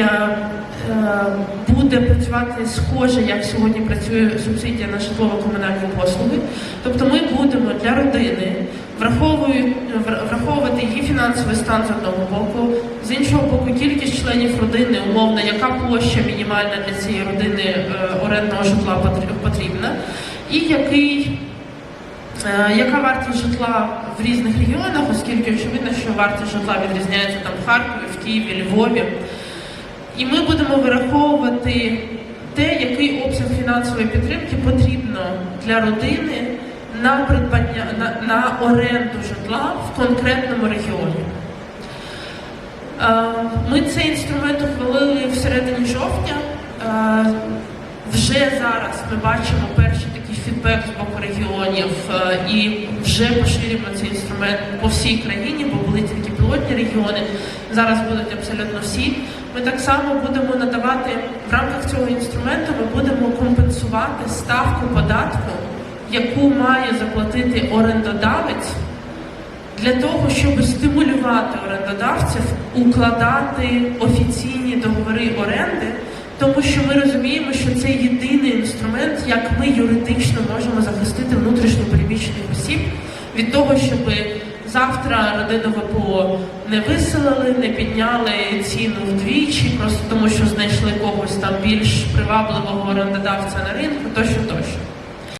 е, буде працювати схоже, як сьогодні працює субсидія на житлово-комунальні послуги. Тобто ми будемо для родини враховувати її фінансовий стан з одного боку, з іншого боку, кількість членів родини, умовно, яка площа мінімальна для цієї родини е, орендного житла потр- потрібна, і який Е, Яка вартість житла в різних регіонах, оскільки очевидно, що вартість житла відрізняється там в Харкові, в Києві, Львові. І ми будемо вираховувати те, який обсяг фінансової підтримки потрібно для родини на придбання на, на оренду житла в конкретному регіоні. Е, Ми цей інструмент ухвалили всередині жовтня. Е, Вже зараз ми бачимо перший такий фідбек з боку регіонів е, і вже поширюємо цей інструмент по всій країні, бо були тільки пілотні регіони. Зараз будуть абсолютно всі. Ми так само будемо надавати в рамках цього інструменту. Ми будемо компенсувати ставку податку, яку має заплатити орендодавець для того, щоб стимулювати орендодавців укладати офіційні договори оренди, тому що ми розуміємо, що це єдиний інструмент, як ми юридично можемо захистити внутрішньо переміщених осіб від того, щоб завтра родину ВПО не виселили, не підняли ціну вдвічі, просто тому що знайшли когось там більш привабливого орендодавця на ринку, тощо тощо.